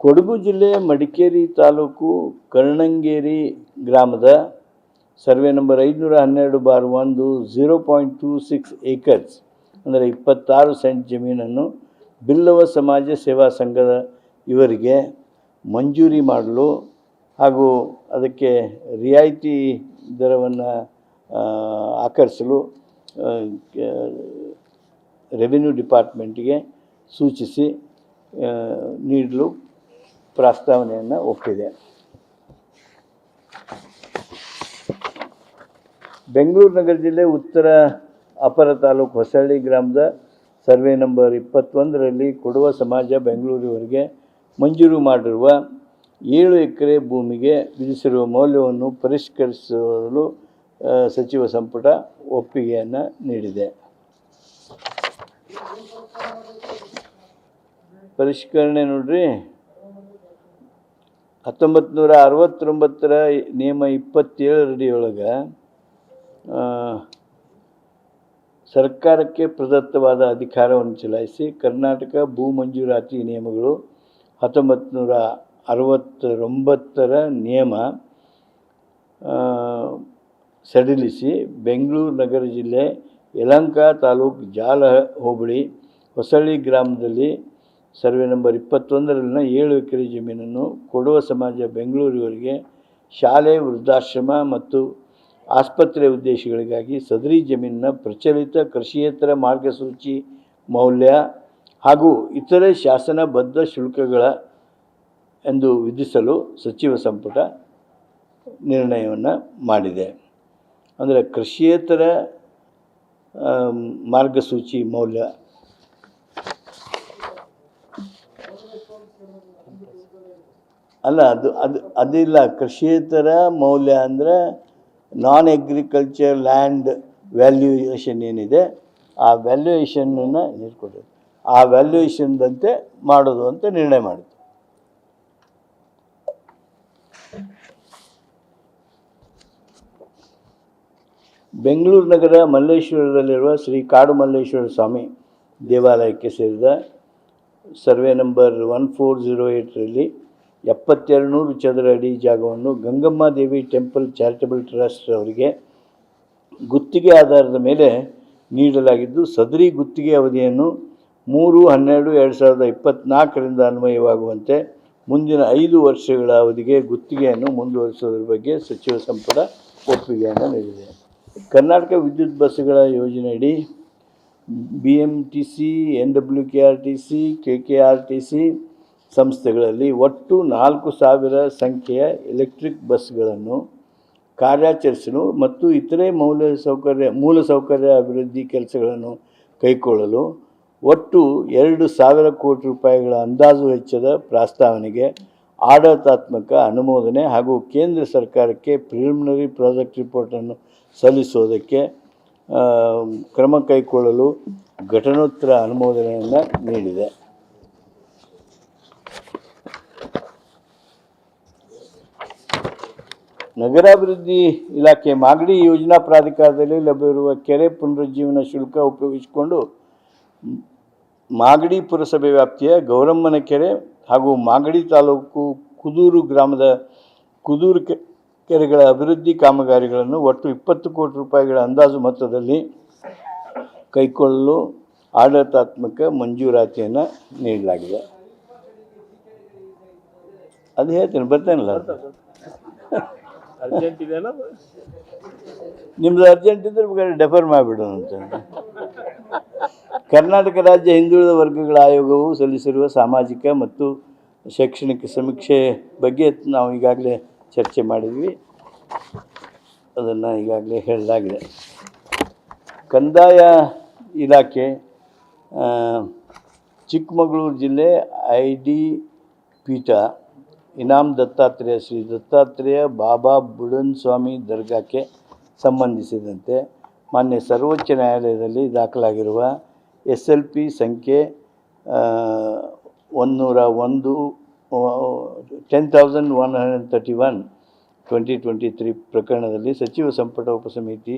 ಕೊಡಗು ಜಿಲ್ಲೆ ಮಡಿಕೇರಿ ತಾಲೂಕು ಕರ್ಣಂಗೇರಿ ಗ್ರಾಮದ survey number ಐದುನೂರ ಹನ್ನೆರಡು ಬಾರ್ ಒಂದು zero point two six acres ಅಂದರೆ ಇಪ್ಪತ್ತಾರು ಸೆಂಟ್ ಜಮೀನನ್ನು ಬಿಲ್ಲವ ಸಮಾಜ ಸೇವಾ ಸಂಘದ ಇವರಿಗೆ ಮಂಜೂರಿ ಮಾಡಲು ಹಾಗೂ ಅದಕ್ಕೆ ರಿಯಾಯಿತಿ ದರವನ್ನು ಆಕರ್ಷಲು ಆ, ಕ- ರೆವಿನ್ಯೂ ಡಿಪಾರ್ಟ್ಮೆಂಟಿಗೆ ಸೂಚಿಸಿ ನೀಡಲು ಪ್ರಸ್ತಾವನೆಯನ್ನು ಒಪ್ಪಿದೆ. ಬೆಂಗಳೂರು ನಗರ ಜಿಲ್ಲೆ ಉತ್ತರ ಅಪರ ತಾಲೂಕು ಹೊಸಳ್ಳಿ ಗ್ರಾಮದ ಸರ್ವೆ ನಂಬರ್ ಇಪ್ಪತ್ತೊಂದರಲ್ಲಿ ಕೊಡುವ ಸಮಾಜ ಬೆಂಗಳೂರಿವರೆಗೆ ಮಂಜೂರು ಮಾಡಿರುವ ಏಳು ಎಕರೆ ಭೂಮಿಗೆ ವಿಧಿಸಿರುವ ಮೌಲ್ಯವನ್ನು ಪರಿಷ್ಕರಿಸಲು ಸಚಿವ ಸಂಪುಟ ಒಪ್ಪಿಗೆಯನ್ನು ನೀಡಿದೆ. ಪರಿಷ್ಕರಣೆ ನೋಡ್ರಿ. ಹತ್ತೊಂಬತ್ತು ನೂರ ಅರವತ್ತೊಂಬತ್ತರ ನಿಯಮ ಇಪ್ಪತ್ತೇಳರಡಿಯೊಳಗೆ ಸರ್ಕಾರಕ್ಕೆ ಪ್ರದತ್ತವಾದ ಅಧಿಕಾರವನ್ನು ಚಲಾಯಿಸಿ ಕರ್ನಾಟಕ ಭೂ ಮಂಜೂರಾತಿ ನಿಯಮಗಳು ಹತ್ತೊಂಬತ್ತು ನೂರ ಅರವತ್ತೊಂಬತ್ತರ ನಿಯಮ ಸಡಿಲಿಸಿ ಬೆಂಗಳೂರು ನಗರ ಜಿಲ್ಲೆ ಯಲಂಕ ತಾಲೂಕು ಜಾಲ ಹೋಬಳಿ ಹೊಸಳ್ಳಿ ಗ್ರಾಮದಲ್ಲಿ ಸರ್ವೆ ನಂಬರ್ ಇಪ್ಪತ್ತೊಂದರಲ್ಲಿನ ಏಳು ಎಕರೆ ಜಮೀನನ್ನು ಕೊಡುವ ಸಮಾಜ ಬೆಂಗಳೂರಿವರೆಗೆ ಶಾಲೆ, ವೃದ್ಧಾಶ್ರಮ ಮತ್ತು ಆಸ್ಪತ್ರೆ ಉದ್ದೇಶಗಳಿಗಾಗಿ ಸದರಿ ಜಮೀನಿನ ಪ್ರಚಲಿತ ಕೃಷಿಯೇತರ ಮಾರ್ಗಸೂಚಿ ಮೌಲ್ಯ ಹಾಗೂ ಇತರೆ ಶಾಸನಬದ್ಧ ಶುಲ್ಕಗಳ ಎಂದು ವಿಧಿಸಲು ಸಚಿವ ಸಂಪುಟ ನಿರ್ಣಯವನ್ನು ಮಾಡಿದೆ. ಅಂದರೆ ಕೃಷಿಯೇತರ ಮಾರ್ಗಸೂಚಿ ಮೌಲ್ಯ ಅಲ್ಲ, ಅದು ಅದು, ಅದಿಲ್ಲ. ಕೃಷಿಯೇತರ ಮೌಲ್ಯ ಅಂದರೆ ನಾನ್ ಅಗ್ರಿಕಲ್ಚರ್ ಲ್ಯಾಂಡ್ ವ್ಯಾಲ್ಯೂಯೇಷನ್ ಏನಿದೆ, ಆ ವ್ಯಾಲ್ಯೂಯೇಷನನ್ನು ನೀಡ್ಕೊಡೋದು ಆ ವ್ಯಾಲ್ಯೂಯೇಷನ್ದಂತೆ ಮಾಡೋದು ಅಂತ ನಿರ್ಣಯ ಮಾಡಿತು ಬೆಂಗಳೂರು ನಗರ ಮಲ್ಲೇಶ್ವರದಲ್ಲಿರುವ ಶ್ರೀ ಕಾಡು ಮಲ್ಲೇಶ್ವರ ಸ್ವಾಮಿ ದೇವಾಲಯಕ್ಕೆ ಸೇರಿದ survey number one four zero ಏಯ್ಟ್ರಲ್ಲಿ ಎಪ್ಪತ್ತೆರಡು ನೂರು ಚದರ ಅಡಿ ಜಾಗವನ್ನು Gangamma Devi temple charitable trust ಅವರಿಗೆ ಗುತ್ತಿಗೆ ಆಧಾರದ ಮೇಲೆ ನೀಡಲಾಗಿದ್ದು, ಸದರಿ ಗುತ್ತಿಗೆ ಅವಧಿಯನ್ನು ಮೂರು, ಹನ್ನೆರಡು, ಎರಡು ಸಾವಿರದ ಇಪ್ಪತ್ತ್ನಾಲ್ಕರಿಂದ ಅನ್ವಯವಾಗುವಂತೆ ಮುಂದಿನ ಐದು ವರ್ಷಗಳ ಅವಧಿಗೆ ಗುತ್ತಿಗೆಯನ್ನು ಮುಂದುವರಿಸುವುದರ ಬಗ್ಗೆ ಸಚಿವ ಸಂಪುಟ ಒಪ್ಪಿಗೆಯನ್ನು ನೀಡಿದೆ. ಕರ್ನಾಟಕ ವಿದ್ಯುತ್ ಬಸ್ಗಳ ಯೋಜನೆಯಡಿ B M T C N W K R T C K K R T C ಸಂಸ್ಥೆಗಳಲ್ಲಿ ಒಟ್ಟು ನಾಲ್ಕು ಸಾವಿರ ಸಂಖ್ಯೆಯ ಎಲೆಕ್ಟ್ರಿಕ್ ಬಸ್ಗಳನ್ನು ಕಾರ್ಯಾಚರಿಸಲು ಮತ್ತು ಇತರೆ ಮೌಲ್ಯ ಸೌಕರ್ಯ ಮೂಲ ಸೌಕರ್ಯ ಅಭಿವೃದ್ಧಿ ಕೆಲಸಗಳನ್ನು ಕೈಗೊಳ್ಳಲು ಒಟ್ಟು ಎರಡು ಸಾವಿರ ಕೋಟಿ ರೂಪಾಯಿಗಳ ಅಂದಾಜು ವೆಚ್ಚದ ಪ್ರಸ್ತಾವನೆಗೆ ಆಡಳಿತಾತ್ಮಕ ಅನುಮೋದನೆ ಹಾಗೂ ಕೇಂದ್ರ ಸರ್ಕಾರಕ್ಕೆ ಪ್ರಿಲಿಮಿನರಿ ಪ್ರಾಜೆಕ್ಟ್ ರಿಪೋರ್ಟನ್ನು ಸಲ್ಲಿಸೋದಕ್ಕೆ ಆ, ಕ್ರಮ ಕೈಗೊಳ್ಳಲು ಘಟನೋತ್ತರ ಅನುಮೋದನೆಯನ್ನು ನೀಡಿದೆ. ನಗರಾಭಿವೃದ್ಧಿ ಇಲಾಖೆ ಮಾಗಡಿ ಯೋಜನಾ ಪ್ರಾಧಿಕಾರದಲ್ಲಿ ಲಭ್ಯವಿರುವ ಕೆರೆ ಪುನರುಜ್ಜೀವನ ಶುಲ್ಕ ಉಪಯೋಗಿಸಿಕೊಂಡು ಮಾಗಡಿ ಪುರಸಭೆ ವ್ಯಾಪ್ತಿಯ ಗೌರಮ್ಮನ ಕೆರೆ ಹಾಗೂ ಮಾಗಡಿ ತಾಲೂಕು ಕುದೂರು ಗ್ರಾಮದ ಕುದೂರು ಕೆರೆಗಳ ಅಭಿವೃದ್ಧಿ ಕಾಮಗಾರಿಗಳನ್ನು ಒಟ್ಟು ಇಪ್ಪತ್ತು ಕೋಟಿ ರೂಪಾಯಿಗಳ ಅಂದಾಜು ಮೊತ್ತದಲ್ಲಿ ಕೈಕೊಳ್ಳಲು ಆಡಳಿತಾತ್ಮಕ ಮಂಜೂರಾತಿಯನ್ನು ನೀಡಲಾಗಿದೆ ಅದು ಹೇಳ್ತೀನಿ, ಬರ್ತೇನಲ್ಲ. ಅರ್ಜೆಂಟ್ ಇದೆಯಲ್ಲ ನಿಮ್ದು ಅರ್ಜೆಂಟ್ ಇದ್ರೆ ಬೇಕಾದ್ರೆ ಡೆಫರ್ ಮಾಡಿಬಿಡೋಣ ಅಂತ. ಕರ್ನಾಟಕ ರಾಜ್ಯ ಹಿಂದುಳಿದ ವರ್ಗಗಳ ಆಯೋಗವು ಸಲ್ಲಿಸಿರುವ ಸಾಮಾಜಿಕ ಮತ್ತು ಶೈಕ್ಷಣಿಕ ಸಮೀಕ್ಷೆ ಬಗ್ಗೆ ನಾವು ಈಗಾಗಲೇ ಚರ್ಚೆ ಮಾಡಿದ್ವಿ. ಅದನ್ನು ಈಗಾಗಲೇ ಹೇಳಲಾಗಿದೆ. ಕಂದಾಯ ಇಲಾಖೆ ಚಿಕ್ಕಮಗಳೂರು ಜಿಲ್ಲೆ ಐ ಡಿ ಪೀಠ ಇನಾಮ್ ದತ್ತಾತ್ರೇಯ ಶ್ರೀ ದತ್ತಾತ್ರೇಯ ಬಾಬಾ ಬುಡನ್ ಸ್ವಾಮಿ ದರ್ಗಾಕ್ಕೆ ಸಂಬಂಧಿಸಿದಂತೆ ಮಾನ್ಯ ಸರ್ವೋಚ್ಚ ನ್ಯಾಯಾಲಯದಲ್ಲಿ ದಾಖಲಾಗಿರುವ ಎಸ್ ಎಲ್ ಪಿ ಸಂಖ್ಯೆ ಒಂದುನೂರ ಒಂದು ten thousand one hundred thirty one twenty twenty three ಪ್ರಕರಣದಲ್ಲಿ ಸಚಿವ ಸಂಪುಟ ಉಪಸಮಿತಿ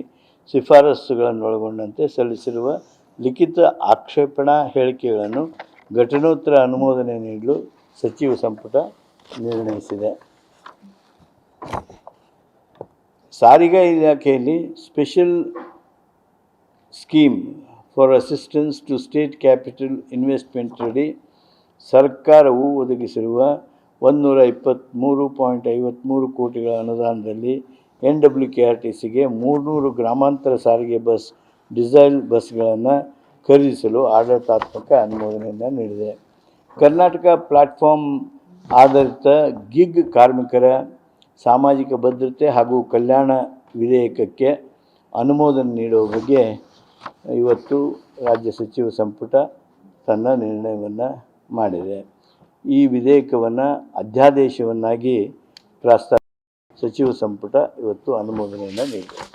ಶಿಫಾರಸುಗಳನ್ನು ಒಳಗೊಂಡಂತೆ ಸಲ್ಲಿಸಿರುವ ಲಿಖಿತ ಆಕ್ಷೇಪಣಾ ಹೇಳಿಕೆಗಳನ್ನು ಘಟನೋತ್ತರ ಅನುಮೋದನೆ ನೀಡಲು ಸಚಿವ ಸಂಪುಟ ನಿರ್ಣಯಿಸಿದೆ. ಸಾರಿಗೆ ಇಲಾಖೆಯಲ್ಲಿ special scheme for assistance to state capital investment ready ಸರ್ಕಾರವು ಒದಗಿಸಿರುವ ಒಂದುನೂರ ಇಪ್ಪತ್ತ್ಮೂರು ಪಾಯಿಂಟ್ ಐವತ್ತ್ಮೂರು ಕೋಟಿಗಳ ಅನುದಾನದಲ್ಲಿ N W K R T ಸಿಗೆ ಮೂರುನೂರು ಗ್ರಾಮಾಂತರ ಸಾರಿಗೆ ಬಸ್, ಡಿಸೈಲ್ ಬಸ್ಗಳನ್ನು ಖರೀದಿಸಲು ಆಡಳಿತಾತ್ಮಕ ಅನುಮೋದನೆಯನ್ನು ನೀಡಿದೆ. ಕರ್ನಾಟಕ ಪ್ಲಾಟ್ಫಾರ್ಮ್ ಆಧಾರಿತ ಗಿಗ್ ಕಾರ್ಮಿಕರ ಸಾಮಾಜಿಕ ಭದ್ರತೆ ಹಾಗೂ ಕಲ್ಯಾಣ ವಿಧೇಯಕಕ್ಕೆ ಅನುಮೋದನೆ ನೀಡುವ ಬಗ್ಗೆ ಇವತ್ತು ರಾಜ್ಯ ಸಚಿವ ಸಂಪುಟ ತನ್ನ ನಿರ್ಣಯವನ್ನು ಮಾಡಿದೆ. ಈ ವಿಧೇಯಕವನ್ನು ಅಧ್ಯಾದೇಶವನ್ನಾಗಿ ಪ್ರಸ್ತಾವ ಸಚಿವ ಸಂಪುಟ ಇವತ್ತು ಅನುಮೋದನೆಯನ್ನು ನೀಡಿದೆ.